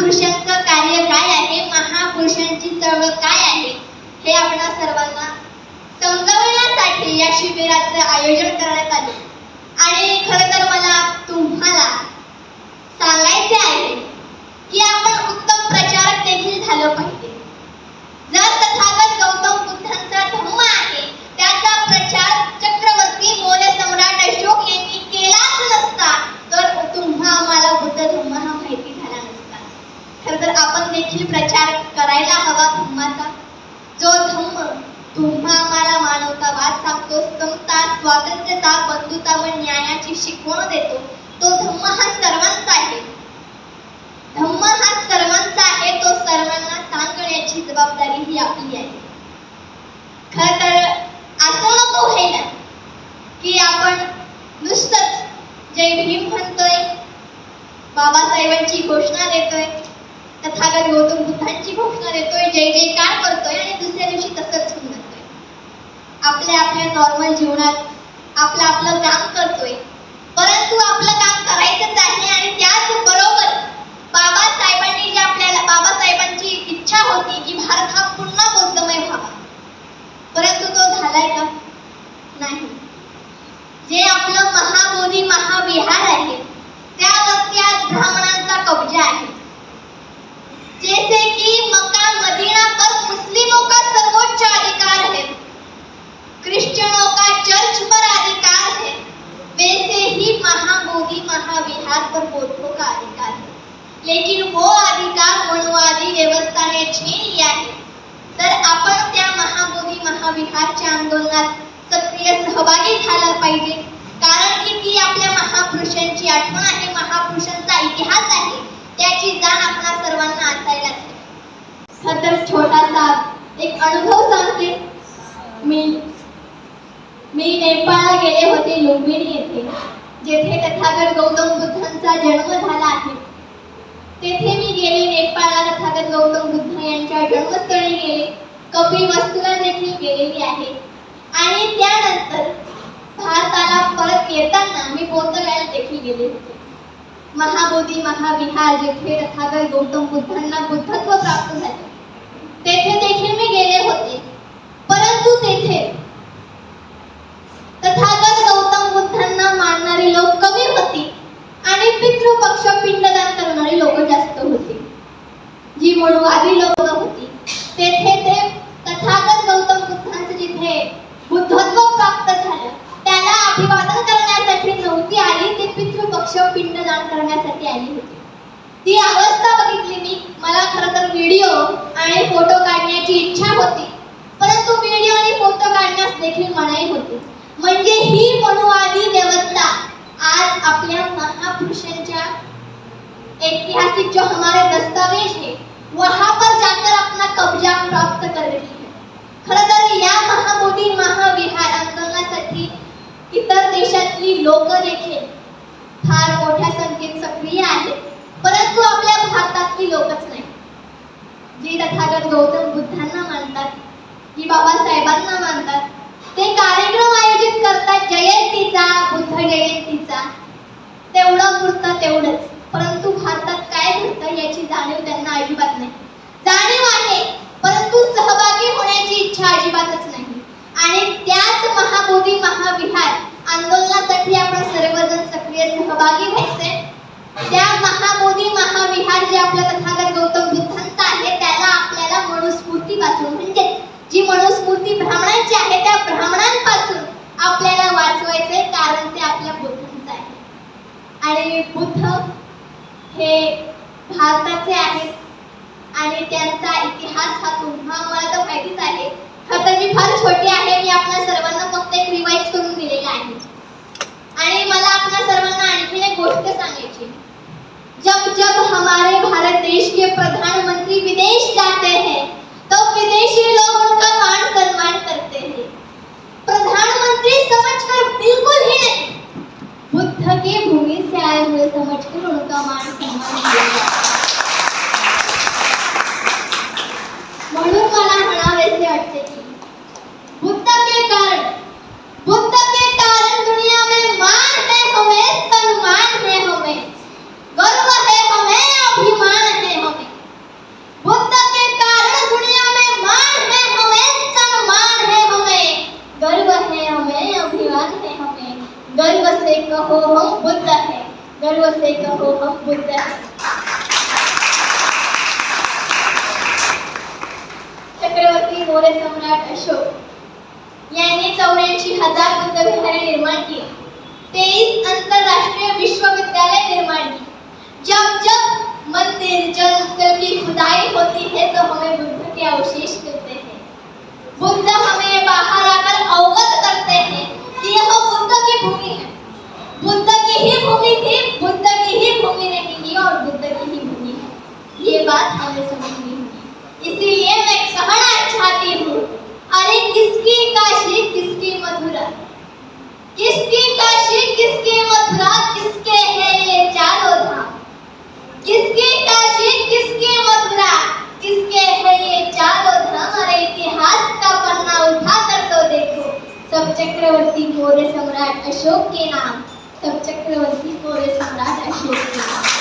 महापुरुषांचं कार्य काय आहे? महापुरुषांची चळवळ काय आहे? हे आपणा सर्वांना समजवण्यासाठी या शिबिराचं आयोजन करण्यात आले. आणि खरं तर मला तुम सांगायचे आहे की आपण उत्तम प्रचारक देखील झालं पाहिजे जर तथागत गौतम बुद्धांचा धम्म आहे त्याचा प्रचार चक्रवर्ती मौर्य सम्राट अशोक यांनी केलाच नसता तर तुम्हा आम्हाला बुद्ध धम्म हा माहिती झाला नसता खरं तर आपण देखील प्रचार करायला हवा धम्माचा जो धम्म तुम्हा आम्हाला मानवतावाद सांगतो समता स्वातंत्र्यता बंधुता व न्यायाची शिकवण देतो. तो धम्म हा सर्वांचा आहे. धम्म हा सर्वांचा आहे तो सर्वांना सांगण्याची जबाबदारी ही आपली आहे. खर तर असं नको व्हायला की आपण नुसतंच जय भीम म्हणतोय बाबासाहेबांची घोषणा देतोय तथागत गौतम बुद्धांची घोषणा देतोय जय जयकार करतोय आणि दुसऱ्या दिवशी तसंच होणार. आपल्या आपल्या नॉर्मल जीवनात आपलं आपलं काम करतोय परंतु आपलं काम करायचंच आहे आणि त्याच बरोबर बाबासाहेबांनी जे आपल्याला बाबासाहेबांची इच्छा होती की भारत हा पुन्हा बौद्धमय व्हावा परंतु तो झालाय का नाही जे आपलं महाबोधी महाविहार आहे त्यावरती आज ब्राह्मणांचा कब्जा आहे जैसे कि मक्का मदीना पर मुस्लिमों का सर्वोच्च अधिकार है क्रिश्चियनों का चर्च पर अधिकार है वैसे ही महाबोधि महाविहार पर बौद्धों का अधिकार है लेकिन वो अधिकार मनुवादी व्यवस्था ने छीन लिया है तर आपण त्या विहारच्या आंदोलनात सक्रिय सहभागी झाला पाहिजे. कारण की ती आपल्या महापुरुषांची आठवण आहे. महापुरुषांचा इतिहास आहे. त्याची जाण आपल्या सर्वांना असायलाच हवी. हा तर छोटासा एक अनुभव सांगते. मी मी नेपाळला गेले होते लुंबिनी येथे. जेथे तथागत गौतम बुद्धांचा जन्म झाला आहे. तेथे मी गेले नेपाळला तथागत गौतम बुद्ध यांच्या जन्मस्थळी गेले. कपी वस्तूला देखील गेलेली आहे. आणि त्यानंतर भारताला परत येताना मी बौद्धगयाला देखील गेले होते. महाबोधी महाविहार जेथे तथागत गौतम बुद्धांना बुद्धत्व प्राप्त झाले. तेथे देखील मी गेले होते. परंतु तेथे तथागत गौतम बुद्धांना मानणारी लोक कमी होती आणि पितृपक्ष पिंडदान करणारी लोक जास्त होती. जी मूळवादी लोक होती तेथे ते तथागत गौतम बुद्धांचं जिथे बुद्धत्व प्राप्त झालं त्याला अभिवादन करण्यासाठी नव्हती आली ते पितृपक्ष पिंडदान करण्यासाठी आली होती. ती अवस्था बघितली मी. मला खरं तर व्हिडिओ आणि फोटो काढण्याची इच्छा होती. परंतु व्हिडिओ आणि फोटो काढण्यास देखील मनाई होती. म्हणजे ही मनुवादी व्यवस्था आज आपल्या महापुरुषांच्या ऐतिहासिक जो हमारे दस्तावेज है वहां पर जाकर अपना कब्जा प्राप्त कर रही है. खरं तर या महाबोधी महाविहार आंदोलनासाठी इतर देशातली लोक देखील फार मोठ्या संख्येत सक्रिय आहेत परंतु आपल्या भारतातली लोकच नाही. जी तथागत गौतम बुद्धांना मानतात जी बाबासाहेबांना मानतात ते कार्यक्रम आयोजित करतात जयंतीचा बुद्ध जयंतीचा. तेवढं पुरतं तेवढंच परंतु भारतात काय घडतं याची जाणीव त्यांना अजिबात नाही जाणीव आहे परंतु सहभागी होण्याची इच्छा अजिबातच नाही आणि त्याच महाबोधी महाविहार आंदोलनासाठी आपण सर्वजण सक्रिय सहभागी व्हायचे. त्या महाबोधी महाविहार जे आपल्या तथागत गौतम बुद्धांचं आहे त्याला आपल्याला मनुस्मृती पासून म्हणजे जी मनुस्मृती ब्राह्मणांची आहे त्या ब्राह्मणांपासून आपल्याला वाचवायचे कारण ते आपल्या बुद्धांचं आहे. आणि बुद्ध हे भारताचे आहेत आणि त्यांचा इतिहास हा तुम्हा मला तर माहितीच आहे. खरं तर मी फार छोटी आहे. एक गोष्ट जब जब हमारे भारत देश के प्रधानमंत्री विदेश जाते हैं तो विदेशी लोग उनका मान सम्मान करते हैं। प्रधानमंत्री समझकर बिल्कुल ही नहीं। बुद्ध के भूमि से आए हुए समझकर उनका मान or a whole up with them. Chakraborty More सम्राट अशोक यांनी चौऱ्याऐंशी हजार बुद्धविहारे निर्माण केली. तेवीस आंतरराष्ट्रीय विश्वविद्यालय निर्माण की जब जब मंदिर जल जल की खुदाई होती है तो हमें बुद्ध के अवशेष मिलते हैं। बुद्ध हमें बाहर आकर अवगत करते हैं कि यह बुद्ध की भूमि है। बुद्ध भूमि थी, बुद्ध की ही भूमि रहेगी और बुद्ध की ही भूमि है। ये बात हमें समझनी होगी। इसीलिए मैं कहना चाहती हूँ, अरे किसकी काशी, किसकी मथुरा? किसकी काशी, किसकी मथुरा, किसके है ये चारों धाम? किसकी काशी, किसकी मथुरा, किसके है ये चारों धाम? अरे इतिहास का पन्ना उठा कर तो देखो, सब चक्रवर्ती मौर्य सम्राट अशोक के नाम। Então, Chakravarti, por essa nada, é isso.